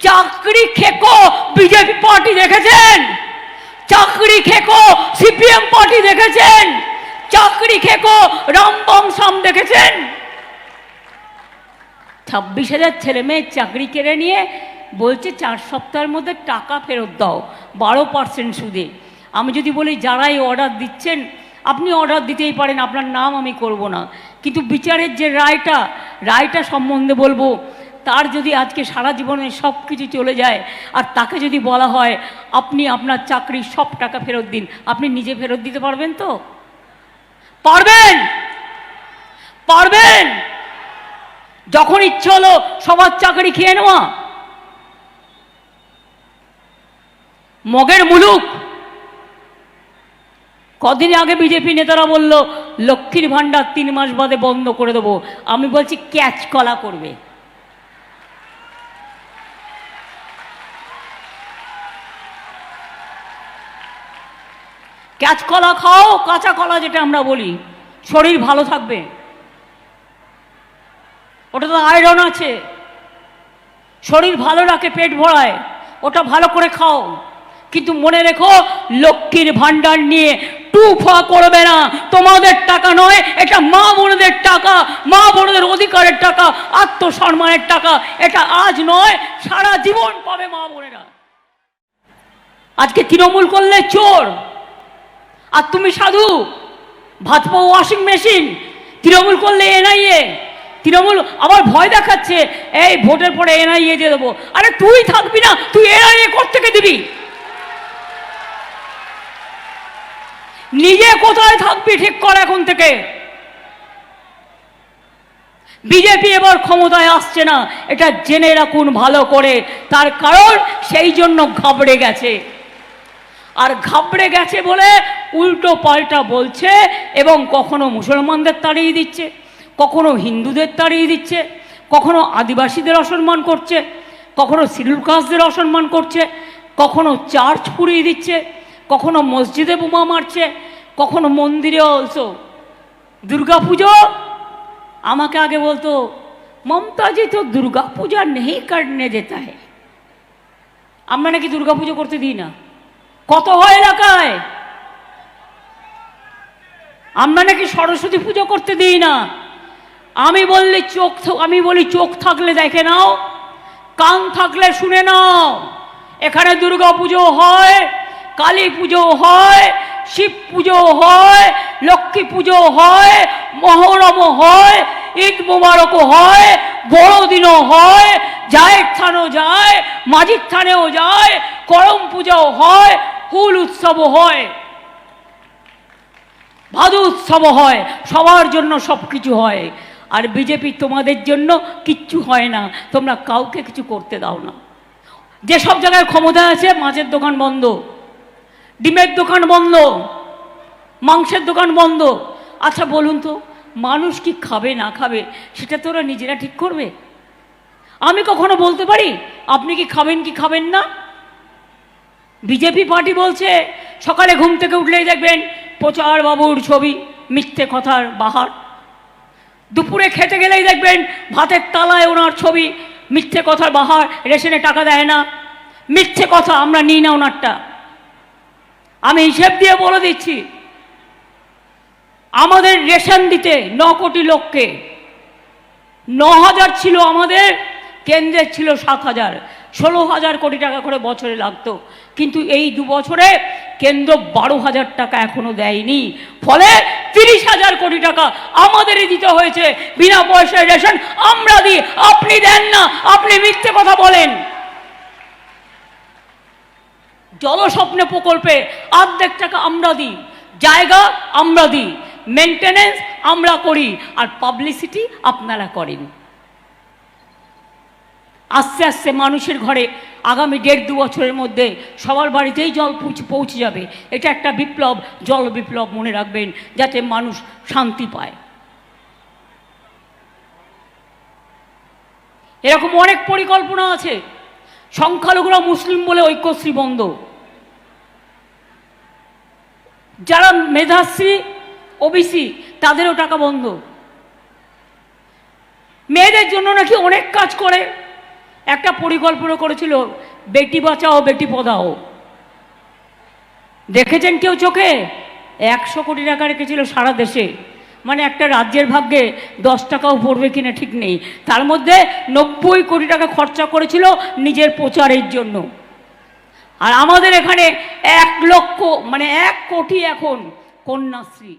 চাকরি খেকো, BJP party দেখেছেন? চাকরি খেকো, সিপিএম পার্টি দেখেছেন? চাকরি খেকো রামবং সাম দেখেছেন? ছাব্বিশ হাজার ছেলে মেয়ের চাকরি কেড়ে নিয়ে বলছে, চার সপ্তাহের মধ্যে টাকা ফেরত দাও, বারো পার্সেন্ট সুদে। আমি যদি বলি, যারাই অর্ডার দিচ্ছেন, আপনি অর্ডার দিতেই পারেন, আপনার নাম আমি করব না। কিন্তু বিচারের যে রায়টা রায়টা সম্বন্ধে বলব তার যদি আজকে সারা জীবনে সব কিছু চলে যায়, আর তাকে যদি বলা হয়, আপনি আপনার চাকরির সব টাকা ফেরত দিন। আপনি নিজে ফেরত দিতে পারবেন তো? পারবেন! পারবেন! যখন ইচ্ছে হলো সবার চাকরি খেয়ে নেওয়া। মগের মুলুক। কদিন আগে বিজেপি নেতারা বলল, লক্ষ্মীর ভাণ্ডার তিন মাস বাদে বন্ধ করে দেবো। আমি বলছি, ক্যাচ কলা করবে। ক্যাচ কলা খাও, কাঁচা কলা যেটা আমরা বলি, শরীর ভালো থাকবে। ওটা তো আয়রন আছে। শরীর ভালো রাখে, পেট ভরায়, ওটা ভালো করে খাও। কিন্তু মনে রেখো, লক্ষ্মীর ভাণ্ডার নিয়ে টু ফা করবে না। তোমাদের টাকা নয়, এটা মা বোনদের টাকা, মা বোনদের অধিকারের টাকা, আত্মসম্মানের টাকা। এটা আজ নয়, সারা জীবন পাবে মা বোনেরা। আজকে তৃণমূল করলে চোর। আর তুমি সাধু? ভাজপা ওয়াশিং মেশিন তৃণমূল করলে এনআইএ। তৃণমূল আবার ভয় দেখাচ্ছে, এই ভোটের পরে এনআইএ দিয়ে দেবো। আরে তুই থাকবি না, তুই এনআইএ থেকে দিবি? নিজে কোথায় থাকবি ঠিক কর এখন থেকে। বিজেপি এবার ক্ষমতায় আসছে না, এটা জেনে রাখুন ভালো করে। তার কারণ সেই জন্য ঘাবড়ে গেছে। আর ঘাবড়ে গেছে বলে উল্টো পাল্টা বলছে এবং কখনো মুসলমানদের তাড়িয়ে দিচ্ছে, কখনো হিন্দুদের তাড়িয়ে দিচ্ছে, কখনো আদিবাসীদের অসম্মান করছে, কখনো শিডিউল অসম্মান করছে, কখনো চার্চ পুড়িয়ে দিচ্ছে, কখনো মসজিদে বোমা মারছে, কখনো মন্দিরে অলসো। দুর্গা পুজো আমাকে আগে বলতো, মমতাজি তো দুর্গা পূজা নেই কাটনে যেতে হয় আমরা নাকি দুর্গা পুজো করতে দিই না। কত হয় এলাকায়? আমরা নাকি সরস্বতী পুজো করতে দিই না। আমি বললি চোখ আমি বলি চোখ থাকলে দেখে নাও, কান থাকলে শুনে নাও। এখানে দুর্গা পুজো হয়, কালী পুজো হয়, শিব পুজো হয়, লক্ষ্মী পুজো হয়, মহরম হয়, ঈদ মোবারকও হয়, বড়দিনও হয় জায়ের থানও যায় মাঝির থানেও যায়, করম পূজাও হয় হুল উৎসবও হয়, ভাদু উৎসব হয়, সবার জন্য সব কিছু হয়। আর বিজেপি তোমাদের জন্য কিচ্ছু হয় না, তোমরা কাউকে কিছু করতে দাও না। যেসব জায়গায় ক্ষমতা আছে, মাছের দোকান বন্ধ, ডিমের দোকান বন্ধ, মাংসের দোকান বন্ধ। আচ্ছা বলুন তো, মানুষ কি খাবে, না খাবে, সেটা তো ওরা নিজেরা ঠিক করবে? আমি কখনো বলতে পারি, আপনি কি খাবেন কি খাবেন না? বিজেপি পার্টি বলছে, সকালে ঘুম থেকে উঠলেই দেখবেন প্রচার বাবুর ছবি, মিথ্যে কথার বাহার। দুপুরে খেতে গেলেই দেখবেন ভাতের তালায় ওনার ছবি, মিথ্যে কথার বাহার, রেশনে টাকা দেয় না। মিথ্যে কথা আমরা নিই না ওনারটা। আমি হিসেব দিয়ে বলে দিচ্ছি, আমাদের রেশন দিতে ন কোটি লোককে, ন হাজার ছিল আমাদের, কেন্দ্রের ছিল সাত হাজার। ষোলো হাজার কোটি টাকা করে বছরে লাগতো। কিন্তু এই দু বছরে কেন্দ্র বারো হাজার টাকা এখনও দেয়নি। ফলে তিরিশ হাজার কোটি টাকা আমাদেরই দিতে হয়েছে। বিনা পয়সায় রেশন আমরা দিই, আপনি দেন না, আপনি মিথ্যে কথা বলেন। জলস্বপ্নে প্রকল্পে অর্ধেক টাকা আমরা দিই, জায়গা আমরা দিই মেনটেনেন্স আমরা করি, আর পাবলিসিটি আপনারা করেন। আস্তে আস্তে মানুষের ঘরে আগামী দেড় দু বছরের মধ্যে সবার বাড়িতেই জল পৌঁছে- যাবে। এটা একটা বিপ্লব, জল বিপ্লব মনে রাখবেন, যাতে মানুষ শান্তি পায়। এরকম অনেক পরিকল্পনা আছে। সংখ্যালঘুরা মুসলিম বলে ঐক্যশ্রী বন্ধ। যারা মেধাশ্রী, ওবিসি, তাদেরও টাকা বন্ধ। মেয়েদের জন্য নাকি অনেক কাজ করে। একটা পরিকল্পনা করেছিল, বেটি বাঁচাও, বেটি পদাও দেখেছেন কেউ চোখে? একশো কোটি টাকা রেখেছিল সারা দেশে। মানে একটা রাজ্যের ভাগ্যে দশ টাকাও পড়বে কিনা ঠিক নেই। তার মধ্যে নব্বই কোটি টাকা খরচা করেছিল নিজের প্রচারের জন্য। আর আমাদের এখানে এক লক্ষ মানে এক কোটি এখন কন্যাশ্রী।